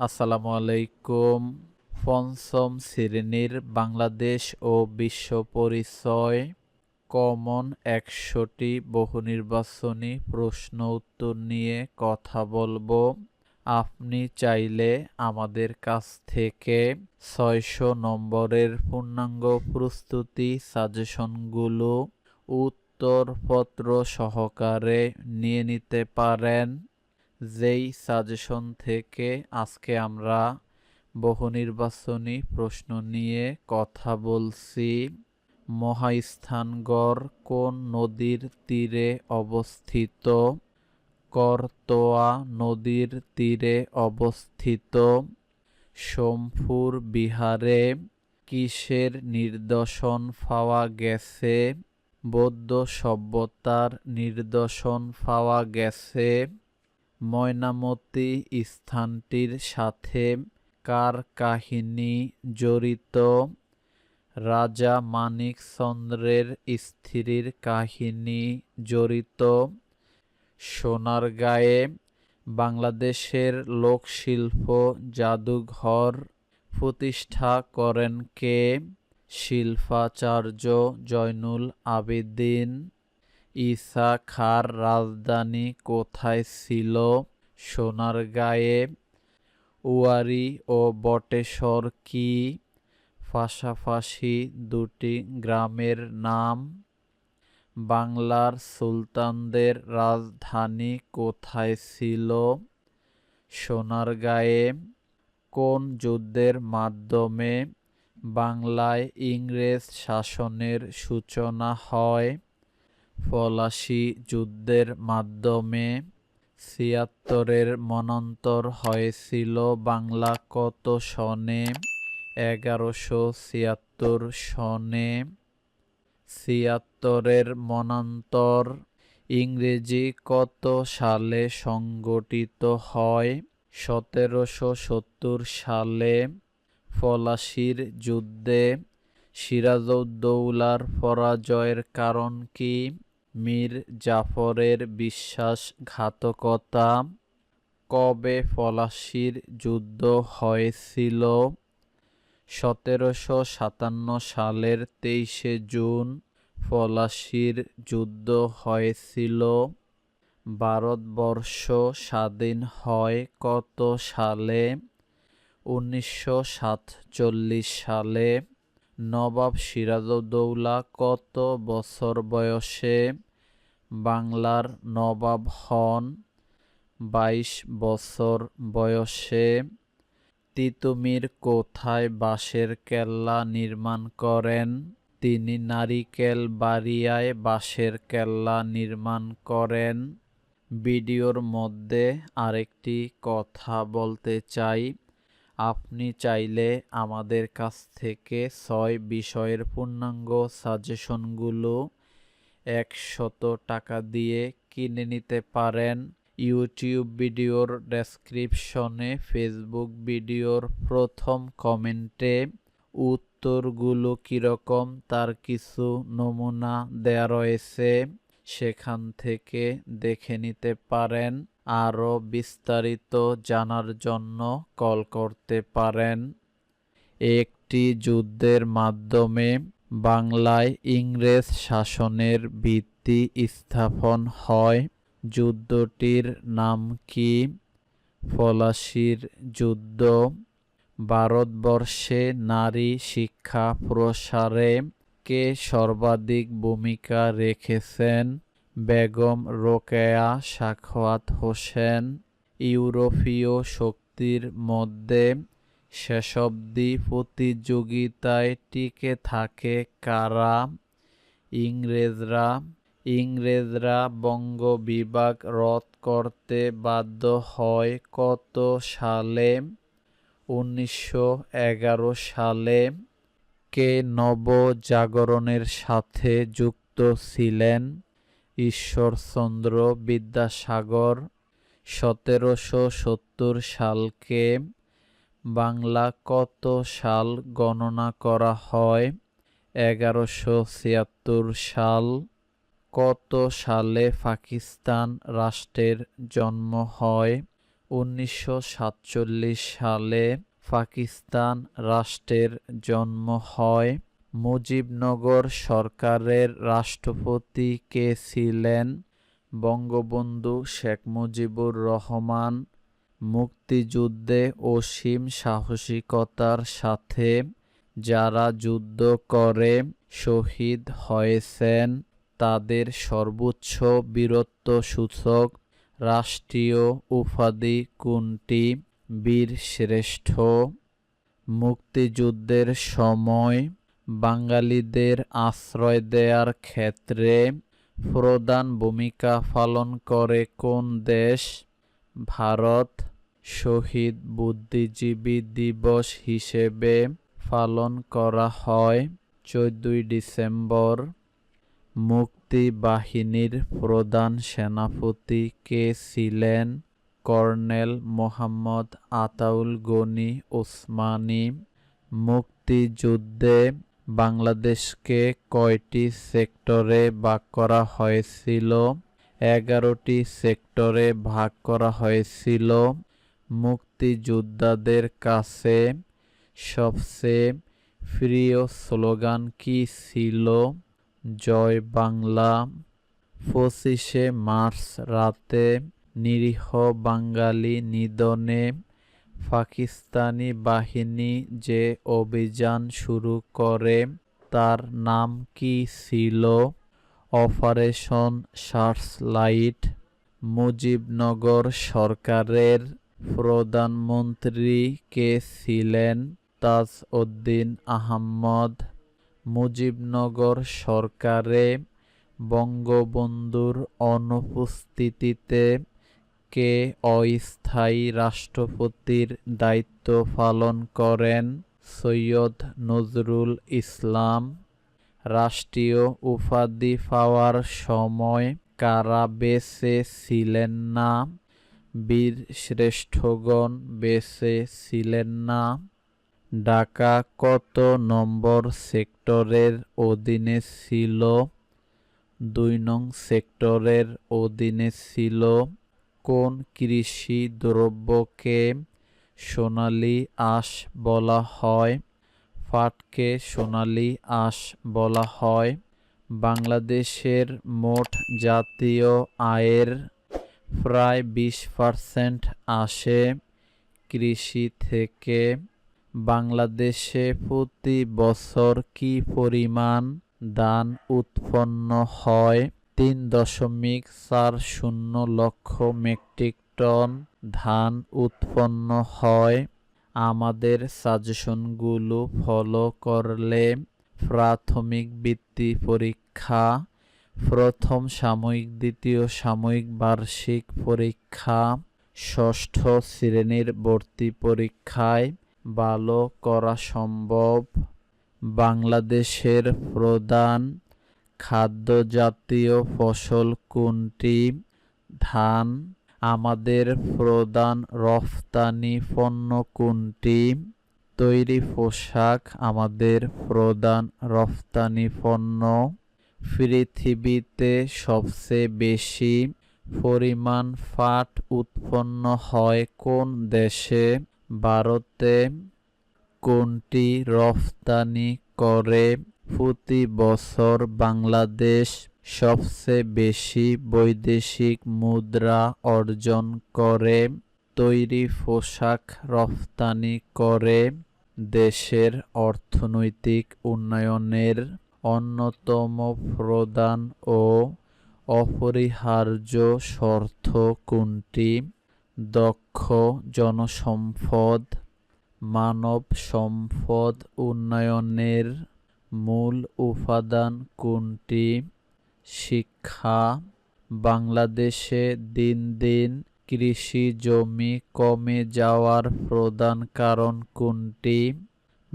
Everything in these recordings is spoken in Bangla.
আসসালামু আলাইকুম। পঞ্চম শ্রেণির বাংলাদেশ ও বিশ্ব পরিচয়। কমন একশোটি বহুনির্বাচনী প্রশ্ন উত্তর নিয়ে কথা বলব। আপনি চাইলে আমাদের কাছ থেকে ছয়শো নম্বরের পূর্ণাঙ্গ প্রস্তুতি সাজেশনগুলো উত্তরপত্র সহকারে নিয়ে নিতে পারেন। যেই সাজেশন থেকে আজকে আমরা বহুনির্বাচনী প্রশ্ন নিয়ে কথা বলছি, মহাস্থানগড় কোন নদীর তীরে অবস্থিত? করতোয়া নদীর তীরে অবস্থিত। সোমপুর বিহারে কিসের নিদর্শন পাওয়া গেছে? বৌদ্ধ সভ্যতার নিদর্শন পাওয়া গেছে। ময়নামতি স্থানটির সাথে কার কাহিনী জড়িত রাজা মানিক চন্দ্রের স্ত্রীর কাহিনী জড়িত। সোনারগাঁয়ে বাংলাদেশের লোকশিল্প জাদুঘর প্রতিষ্ঠা করেন কে? শিল্পাচার্য জয়নুল আবেদিন। ঈসা খার রাজধানী কোথায় ছিল? সোনারগাঁয়ে। উয়ারি ও বটেশ্বর কি? পাশাপাশি দুটি গ্রামের নাম। বাংলার সুলতানদের রাজধানী কোথায় ছিল? সোনারগাঁয়ে। কোন যুদ্ধের মাধ্যমে বাংলায় ইংরেজ শাসনের সূচনা হয়? পলাশি যুদ্ধের মাধ্যমে ছিয়াত্তরের মনন্তর হয়েছিল বাংলা কত সনে? এগারোশো ছিয়াত্তর সনে ছিয়াত্তরের মনান্তর ইংরেজি কত সালে সংগঠিত হয়? সতেরোশো সত্তর সালে ফলাশির যুদ্ধে সিরাজউদ্দৌলার পরাজয়ের কারণ কি? মীর জাফরের বিশ্বাসঘাতকতা কবে ফলাশির যুদ্ধ হয়েছিল? সতেরোশো সাতান্ন সালের তেইশে জুন ফলাশির যুদ্ধ হয়েছিল। ভারতবর্ষ স্বাধীন হয় কত সালে? উনিশশো সাতচল্লিশ সালে। নবাব সিরাজউদ্দৌলা কত বছর বয়সে? বাংলার নবাব হন, বাইশ বছর বয়সে তিতুমির কোথায় বাঁশের কেল্লা নির্মাণ করেন? তিনি নারিকেল বাড়িয়ায় বাঁশের কেল্লা নির্মাণ করেন। ভিডিওর মধ্যে আরেকটি কথা বলতে চাই। আপনি চাইলে আমাদের কাছ থেকে ছয় বিষয়ের পূর্ণাঙ্গ সাজেশনগুলো একশত টাকা দিয়ে কিনে নিতে পারেন। ইউটিউব ভিডিওর ডেসক্রিপশনে ফেসবুক ভিডিওর প্রথম কমেন্টে উত্তরগুলো কীরকম তার কিছু নমুনা দেয়া রয়েছে, সেখান থেকে দেখে নিতে পারেন। আরও বিস্তারিত জানার জন্য কল করতে পারেন। একটি যুদ্ধের মাধ্যমে বাংলায় ইংরেজ শাসনের ভিত্তি স্থাপন হয়। যুদ্ধটির নাম কি? পলাশির যুদ্ধ। ভারতবর্ষে নারী শিক্ষা প্রসারে কে সর্বাধিক ভূমিকা রেখেছেন? বেগম রোকেয়া, সাখাওয়াত হোসেন। ইউরোপীয় শক্তির মধ্যে শেষব্দি প্রতিযোগিতায় টিকে থাকে কারা? ইংরেজরা। ইংরেজরা বঙ্গ বিভাগ রদ করতে বাধ্য হয় কত সালে? উনিশশো এগারো সালে কে নবজাগরণের সাথে যুক্ত ছিলেন? ঈশ্বরচন্দ্র বিদ্যাসাগর। সতেরোশো সত্তর সালকে বাংলা কত সাল গণনা করা হয়? এগারোশো ছিয়াত্তর সাল কত সালে পাকিস্তান রাষ্ট্রের জন্ম হয়? উনিশশো সাতচল্লিশ সালে পাকিস্তান রাষ্ট্রের জন্ম হয়। মুজিবনগর সরকারের রাষ্ট্রপতি কে ছিলেন? বঙ্গবন্ধু শেখ মুজিবুর রহমান মুক্তিযুদ্ধে অসীম সাহসিকতার সাথে যারা যুদ্ধ করে শহীদ হয়েছেন, তাদের সর্বোচ্চ বীরত্ব সূচক রাষ্ট্রীয় উপাধি কোনটি? বীর শ্রেষ্ঠ। মুক্তিযুদ্ধের সময় বাঙালিদের আশ্রয় দেওয়ার ক্ষেত্রে প্রধান ভূমিকা পালন করে কোন দেশ? ভারত শহীদ বুদ্ধিজীবী দিবস হিসেবে পালন করা হয় চোদ্দই ডিসেম্বর। মুক্তি বাহিনীর প্রধান সেনাপতি কে ছিলেন? কর্নেল মোহাম্মদ আতাউল গনি ওসমানী। মুক্তিযুদ্ধে বাংলাদেশকে কয়টি সেক্টরে ভাগ করা হয়েছিল? এগারোটি সেক্টরে ভাগ করা হয়েছিল। মুক্তিযোদ্ধাদের কাছে সবচেয়ে প্রিয় স্লোগান কি ছিল? জয় বাংলা। পঁচিশে মার্চ রাতে নিরীহ বাঙালি নিধনে পাকিস্তানি বাহিনী যে অভিযান শুরু করে, তার নাম কি ছিল? অপারেশন সার্চলাইট মুজিবনগর সরকারের প্রধানমন্ত্রী কে ছিলেন? তাজ উদ্দিন আহম্মদ মুজিবনগর সরকারে বঙ্গবন্ধুর অনুপস্থিতিতে কে অস্থায়ী রাষ্ট্রপতির দায়িত্ব পালন করেন? সৈয়দ নজরুল ইসলাম রাষ্ট্রীয় উপাধি পাওয়ার সময় কারা বেঁচে ছিলেন না বীর শ্রেষ্ঠগণ বেঁচে ছিলেন না। ঢাকা কত নম্বর সেক্টরের অধীনে ছিল? দুই নং সেক্টরের অধীনে ছিল। কোন কৃষি দ্রব্যকে সোনালী আঁশ বলা হয়? পাটকে সোনালী আঁশ বলা হয়। বাংলাদেশের মোট জাতীয় আয়ের প্রায় বিশ পার্সেন্ট আসে কৃষি থেকে। বাংলাদেশে প্রতি বছর কি পরিমাণ ধান উৎপন্ন হয়? তিন দশমিক চার শূন্য লক্ষ মেট্রিক টন ধান উৎপন্ন হয়। আমাদের সাজেশনগুলো ফলো করলে প্রাথমিক বৃত্তি পরীক্ষা, প্রথম সাময়িক, দ্বিতীয় সাময়িক, বার্ষিক পরীক্ষা, ষষ্ঠ শ্রেণির ভর্তি পরীক্ষায় ভালো করা সম্ভব। বাংলাদেশের প্রধান খাদ্যজাতীয় ফসল কোনটি? ধান আমাদের প্রধান রফতানি পণ্য কোনটি? তৈরি পোশাক আমাদের প্রধান রফতানি পণ্য। পৃথিবীতে সবচেয়ে বেশি পরিমাণ ফাট উৎপন্ন হয় কোন দেশে? ভারতে। কোনটি রফতানি করে? প্রতি বছর বাংলাদেশ সবচেয়ে বেশি বৈদেশিক মুদ্রা অর্জন করে, তৈরি পোশাক রফতানি করে দেশের অর্থনৈতিক উন্নয়নের অন্যতম প্রধান ও অপরিহার্য শর্ত কোনটি? দক্ষ জনসম্পদ, মানব সম্পদ উন্নয়নের মূল উপাদান কোনটি? শিক্ষা, বাংলাদেশে দিন দিন কৃষি জমি কমে যাওয়ার প্রধান কারণ কোনটি?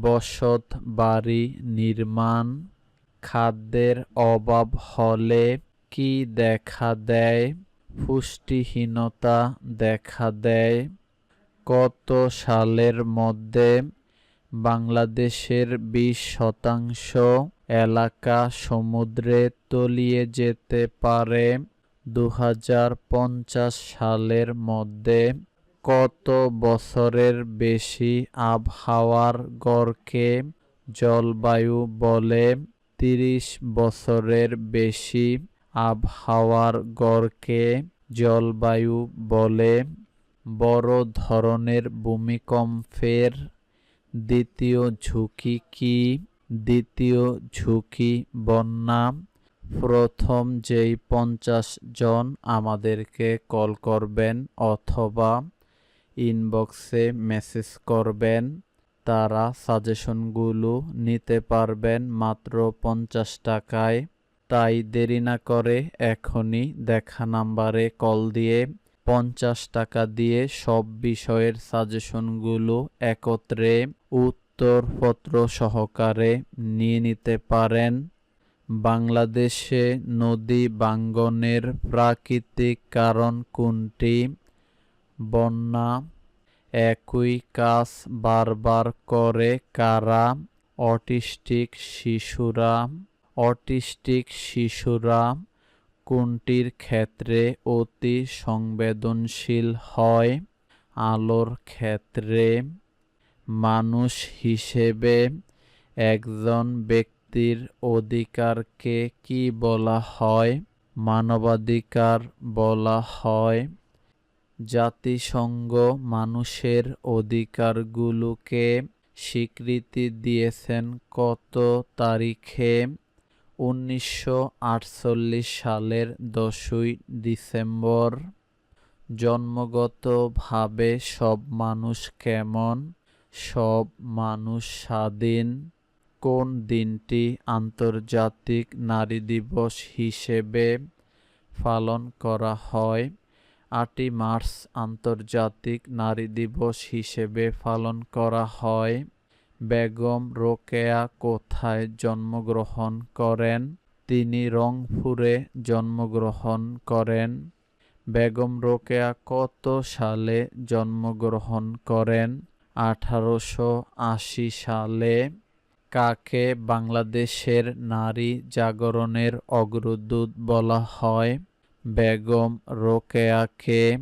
বসত বাড়ি নির্মাণ, খাদ্যের অভাব হলে কি দেখা দেয়? পুষ্টিহীনতা দেখা দেয়। কত সালের মধ্যে বাংলাদেশের বিশ শতাংশ এলাকা সমুদ্রে তলিয়ে যেতে পারে। দু হাজার পঞ্চাশ সালের মধ্যে কত বছরের বেশি আবহাওয়ার গড়কে জলবায়ু বলে তিরিশ বছরের বেশি আবহাওয়ার গড়কে জলবায়ু বলে। বড় ধরনের ভূমিকম্পের দ্বিতীয় ঝুঁকি কি? দ্বিতীয় ঝুঁকি বন্যা। প্রথম যেই পঞ্চাশ জন আমাদেরকে কল করবেন অথবা ইনবক্সে মেসেজ করবেন, তারা সাজেশনগুলো নিতে পারবেন মাত্র পঞ্চাশ টাকায়। তাই দেরি না করে এখনই দেখা নাম্বারে কল দিয়ে পঞ্চাশ টাকা দিয়ে সব বিষয়ের সাজেশনগুলো একত্রে উত্তরপত্র সহকারে নিয়ে নিতে পারেন। বাংলাদেশে নদী বাঙ্গনের প্রাকৃতিক কারণ কোনটি? বন্যা, একই কাজ বারবার করে কারা? অটিস্টিক শিশুরা অটিস্টিক শিশুরা কোনটির ক্ষেত্রে অতি সংবেদনশীল হয়? আলোর ক্ষেত্রে মানুষ হিসেবে একজন ব্যক্তির অধিকারকে কি বলা হয়? মানবাধিকার বলা হয়। জাতিসংঘ মানুষের অধিকারগুলোকে স্বীকৃতি দিয়েছেন কত তারিখে? উনিশশো আটচল্লিশ সালের দশই ডিসেম্বর। জন্মগতভাবে সব মানুষ কেমন? সব মানুষ স্বাধীন। কোন দিনটি আন্তর্জাতিক নারী দিবস হিসেবে পালন করা হয়? আটই মার্চ আন্তর্জাতিক নারী দিবস হিসেবে পালন করা হয়। বেগম রোকেয়া কোথায় জন্মগ্রহণ করেন? তিনি রংপুরে জন্মগ্রহণ করেন। বেগম রোকেয়া কত সালে জন্মগ্রহণ করেন? আঠারোশো আশি সালে কাকে বাংলাদেশের নারী জাগরণের অগ্রদূত বলা হয়? বেগম রোকেয়াকে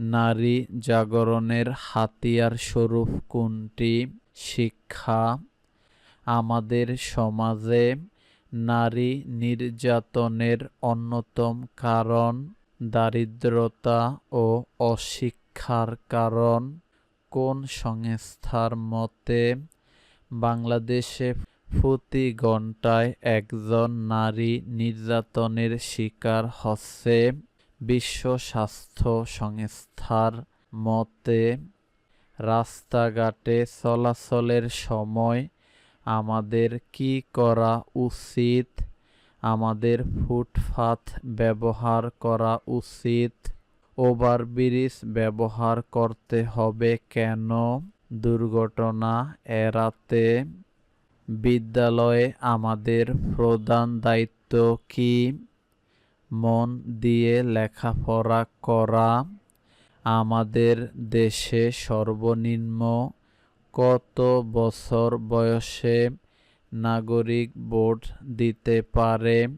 নারী জাগরণের হাতিয়ার স্বরূপ কোনটি? শিক্ষা। আমাদের সমাজে নারী নির্যাতনের অন্যতম কারণ দারিদ্রতা ও অশিক্ষার কারণ। কোন সংস্থার মতে বাংলাদেশে প্রতি ঘন্টায় একজন নারী নির্যাতনের শিকার হচ্ছে বিশ্ব স্বাস্থ্য সংস্থার মতে রাস্তাঘাটে চলাচলের সময় আমাদের কি করা উচিত? আমাদের ফুটপাথ ব্যবহার করা উচিত? ওভারব্রিজ ব্যবহার করতে হবে কেন? দুর্ঘটনা এড়াতে বিদ্যালয়ে আমাদের প্রধান দায়িত্ব কি? মন দিয়ে লেখাপড়া করা। আমাদের দেশে সর্বনিম্ন কত বছর বয়সে নাগরিক ভোট দিতে পারে?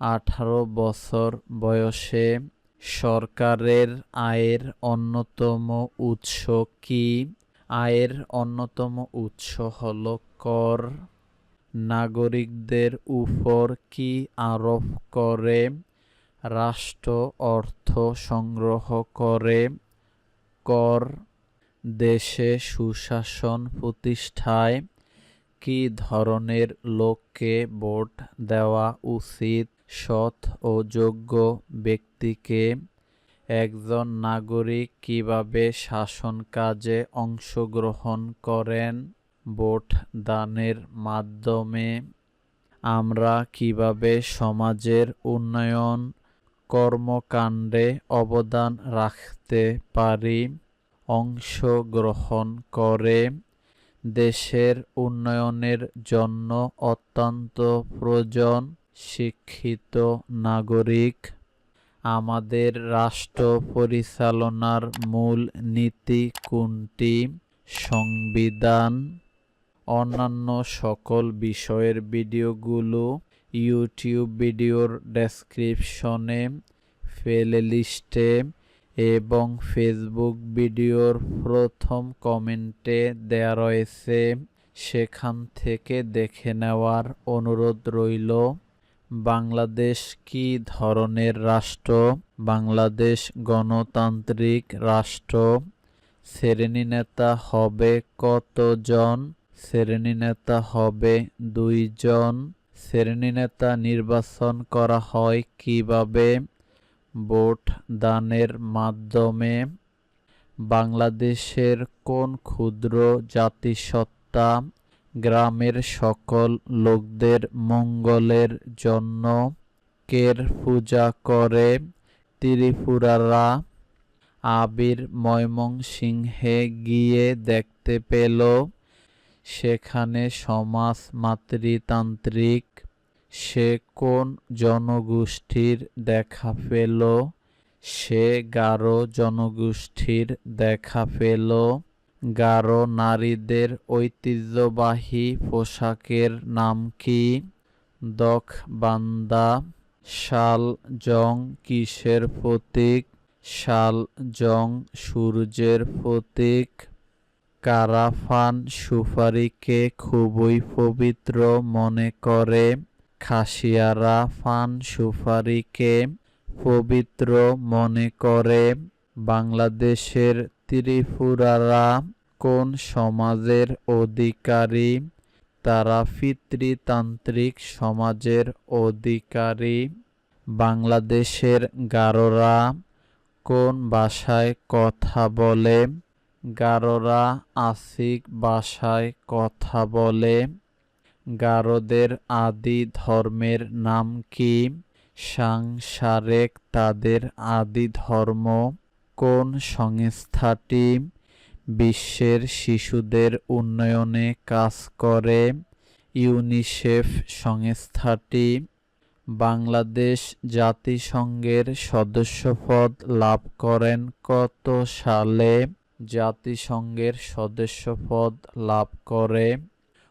আঠারো বছর বয়সে সরকারের আয়ের অন্যতম উৎস কি? আয়ের অন্যতম উৎস হল কর। নাগরিকদের উপর কি আরোপ করে? রাষ্ট্র অর্থ সংগ্রহ করে। কর। দেশে সুশাসন প্রতিষ্ঠায়। কি ধরনের লোককে ভোট দেওয়া উচিত? সৎ ও যোগ্য ব্যক্তিকে একজন নাগরিক কীভাবে শাসন কাজে অংশগ্রহণ করেন? ভোট দানের মাধ্যমে আমরা কীভাবে সমাজের উন্নয়ন কর্মকাণ্ডে অবদান রাখতে পারি? অংশগ্রহণ করে দেশের উন্নয়নের জন্য অত্যন্ত প্রয়োজন। শিক্ষিত নাগরিক, আমাদের রাষ্ট্র পরিচালনার মূল নীতি কোনটি? সংবিধান, অন্যান্য সকল বিষয়ের ভিডিওগুলো ইউটিউব ভিডিওর ডেসক্রিপশনে প্লে লিস্টে এবং ফেসবুক ভিডিওর প্রথম কমেন্টে দেয়া রয়েছে। সেখান থেকে দেখে নেওয়ার অনুরোধ রইল। বাংলাদেশ কি ধরনের রাষ্ট্র? বাংলাদেশ গণতান্ত্রিক রাষ্ট্র। শ্রেণি নেতা হবে কতজন? শ্রেণি নেতা হবে দুইজন। শ্রেণি নেতা নির্বাচন করা হয় কীভাবে? ভোট দানের মাধ্যমে। বাংলাদেশের কোন ক্ষুদ্র জাতিসত্তা গ্রামের সকল লোকদের মঙ্গলের জন্য কের পূজা করে ত্রিপুরারা আবির ময়মনসিংহে গিয়ে দেখতে পেল। সেখানে সমাজ মাতৃতান্ত্রিক সে কোন জনগোষ্ঠীর দেখা পেল? সে গারো জনগোষ্ঠীর দেখা পেল। গারো নারীদের ঐতিহ্যবাহী পোশাকের নাম কি? দখ, বান্দা, শাল, জং, কিসের প্রতীক? শাল, জং, সূর্যের প্রতীক। কারাফান, সুপারিকে খুবই পবিত্র মনে করে। খাসিয়ারা ফান, সুপারিকে পবিত্র মনে করে। বাংলাদেশের ত্রিপুরারা কোন সমাজের অধিকারী? তারা পিতৃতান্ত্রিক সমাজের অধিকারী। বাংলাদেশের গারোরা কোন ভাষায় কথা বলে? গারোরা আসিক ভাষায় কথা বলে। গারোদের আদি ধর্মের নাম কি? সাংসারেক তাদের আদি ধর্ম। কোন সংস্থাটি বিশ্বের শিশুদের উন্নয়নে কাজ করে? ইউনিসেফ সংস্থাটি বাংলাদেশ জাতিসংঘের সদস্যপদ লাভ করেন কত সালে? জাতিসংঘের সদস্যপদ লাভ করে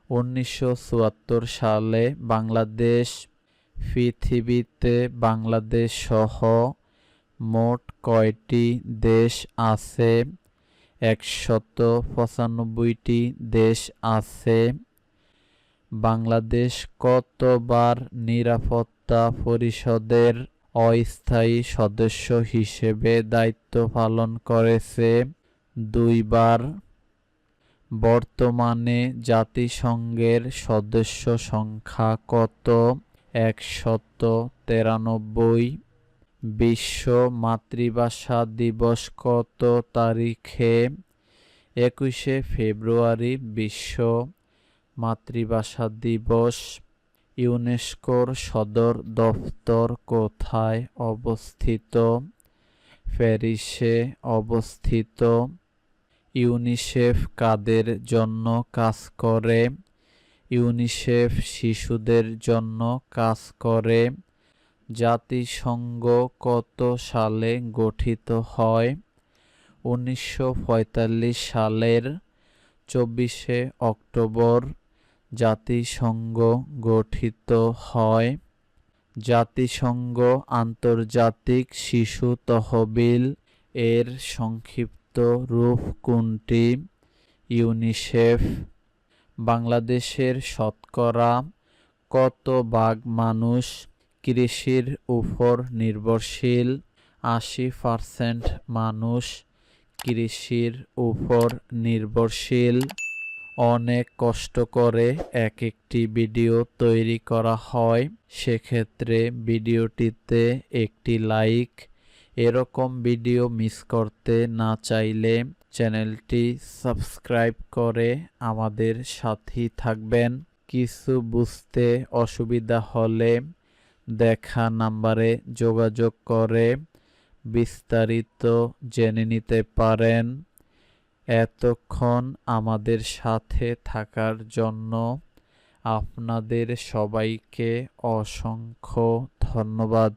উনিশশো চুয়াত্তর সালে বাংলাদেশ, পৃথিবীতে বাংলাদেশ সহ মোট কয়টি দেশ আছে? একশত পঁচানব্বইটি দেশ আছে। বাংলাদেশ কতবার নিরাপত্তা পরিষদের অস্থায়ী সদস্য হিসেবে দায়িত্ব পালন করেছে? দুইবার। বর্তমানে জাতিসংঘের সদস্য সংখ্যা কত? একশত তেরানব্বই। বিশ্ব মাতৃভাষা দিবস কত তারিখে? একুশে ফেব্রুয়ারি বিশ্ব মাতৃভাষা দিবস। ইউনেস্কোর সদর দফতর কোথায় অবস্থিত? প্যারিসে অবস্থিত। ইউনিসেফ কাদের জন্য কাজ করে? ইউনিসেফ শিশুদের জন্য কাজ করে? জাতিসংঘ কত সালে গঠিত হয়? উনিশশো পঁয়তাল্লিশ সালের চব্বিশে অক্টোবর জাতিসংঘ গঠিত হয়। জাতিসংঘ আন্তর্জাতিক শিশু তহবিল এর সংক্ষিপ্ত রূপ কোনটি? ইউনিসেফ। বাংলাদেশের শতকরা কত ভাগ মানুষ কৃষির উপর নির্ভরশীল আশি পারসেন্ট মানুষ কৃষির উপর নির্ভরশীল। অনেক কষ্ট করে এক একটি ভিডিও তৈরি করা হয়। সেক্ষেত্রে ভিডিওটিতে একটি লাইক, এরকম ভিডিও মিস করতে না চাইলে চ্যানেলটি সাবস্ক্রাইব করে আমাদের সাথেই থাকবেন। কিছু বুঝতে অসুবিধা হলে দেখা নাম্বারে যোগাযোগ করে বিস্তারিত জেনে নিতে পারেন। এতক্ষণ আমাদের সাথে থাকার জন্য আপনাদের সবাইকে অসংখ্য ধন্যবাদ।